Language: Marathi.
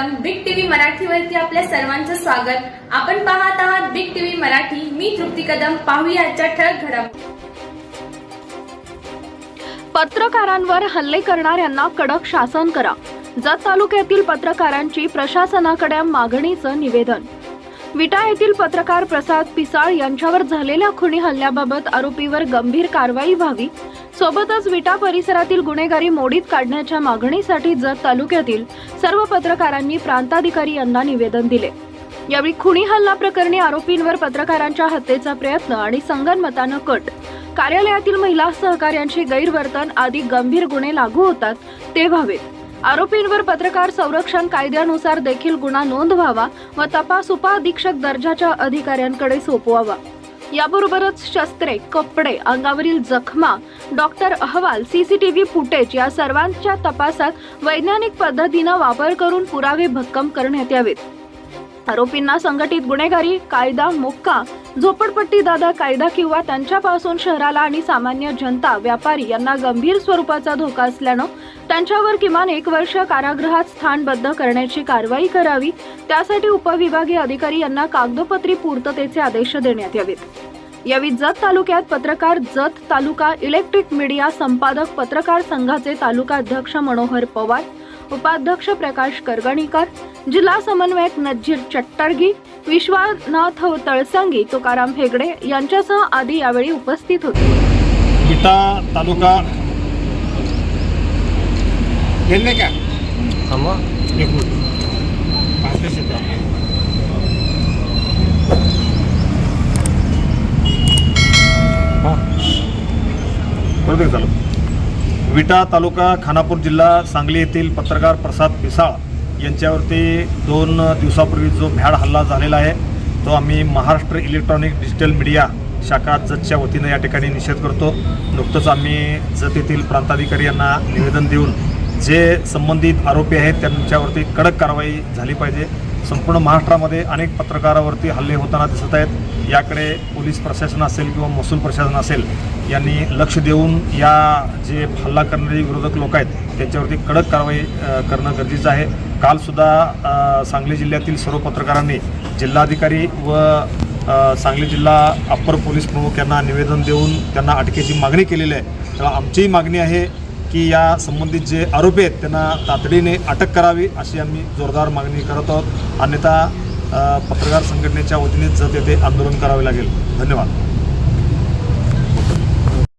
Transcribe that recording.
सर्वप्रथम बिग टीव्ही मराठीवरती आपल्या सर्वांचं स्वागत. आपण पाहत आहात बिग टीव्ही मराठी. मी तृप्ती कदम. पाहूया आजच्या ठळक घडामोडी पत्रकारांवर हल्ले करणाऱ्यांना कडक शासन करा. जत तालुक्यातील पत्रकारांची प्रशासनाकडे मागणीचं निवेदन. विटा येथील पत्रकार प्रसाद पिसाळ यांच्यावर झालेल्या खुनी हल्ल्याबाबत आरोपीवर गंभीर कारवाई व्हावी सोबतच विटा परिसरातील गुन्हेगारी मोडीत काढण्याच्या मागणीसाठी जत तालुक्यातील सर्व पत्रकारांनी प्रांताधिकारी यांना निवेदन दिले. यावेळी खुणी हल्ला प्रकरणी आरोपींवर पत्रकारांच्या हत्येचा प्रयत्न आणि संगनमतानं कट. कार्यालयातील महिला सहकार्यांची गैरवर्तन आदी गंभीर गुन्हे लागू होतात ते व्हावेत. आरोपींवर पत्रकार संरक्षण कायद्यानुसार देखील गुन्हा नोंद व्हावा व तपास उपअधीक्षक दर्जाच्या अधिकाऱ्यांकडे सोपवावा. याबरोबरच शस्त्रे कपडे अंगावरील जखमा डॉक्टर अहवाल सीसीटीव्ही फुटेज या सर्वांच्या तपासात वैज्ञानिक पद्धतीनं वापर करून पुरावे भक्कम करण्यात यावेत. आरोपींना संघटित गुन्हेगारी कायदा मोक्का झोपडपट्टी दादा कायदा किंवा त्यांच्यापासून शहराला आणि सामान्य जनता व्यापारी यांना गंभीर स्वरूपाचा धोका असल्यानं त्यांच्यावर किमान एक वर्ष कारागृहात स्थानबद्ध करण्याची कारवाई करावी त्यासाठी उपविभागीय अधिकारी यांना कागदोपत्री पूर्ततेचे आदेश देण्यात यावेत. यावेळी जत तालुक्यात पत्रकार जत तालुका इलेक्ट्रिक मीडिया संपादक पत्रकार संघाचे तालुका अध्यक्ष मनोहर पवार उपाध्यक्ष प्रकाश करगणीकर जिल्हा समन्वयक नजीर चट्टरगी विश्वनाथ तळसंगी तुकाराम हेगडे यांच्यासह आदी यावेळी उपस्थित होते. विटा तालुका. गेले का? थांबा एक मिनिट. पाचशे क्षेत्र हां. परत एक चालू. विटा तालुका खानापूर जिल्हा सांगली येथील पत्रकार प्रसाद पिसाळ यांच्यावरती दोन दिवसापूर्वी जो भ्याड हल्ला झालेला आहे तो आम्ही महाराष्ट्र इलेक्ट्रॉनिक डिजिटल मीडिया शाखा जतच्या वतीनं या ठिकाणी निषेध करतो. नुकतंच आम्ही जत येथील प्रांताधिकारी यांना निवेदन देऊन जे संबंधित आरोपी आहेत त्यांच्यावरती कडक कारवाई झाली पाहिजे. संपूर्ण महाराष्ट्रामध्ये अनेक पत्रकारावरती हल्ले होताना दिसत आहेत. याकडे पोलीस प्रशासन असेल किंवा महसूल प्रशासन असेल यांनी लक्ष देऊन या जे हल्ला करणारे विरोधक लोक आहेत त्यांच्यावरती कडक कारवाई करणं गरजेचं आहे. कालसुद्धा सांगली जिल्ह्यातील सर्व पत्रकारांनी जिल्हाधिकारी व सांगली जिल्हा अप्पर पोलीस प्रमुख यांना निवेदन देऊन त्यांना अटकेची मागणी केलेली आहे. तर आमचीही मागणी आहे की या संबंधित जे आरोपी आहेत त्यांना तातडीने अटक करावी अशी आम्ही जोरदार मागणी करत आहोत. अन्यथा पत्रकार संघटनेच्या वतीने जत येथे आंदोलन करावे लागेल. धन्यवाद.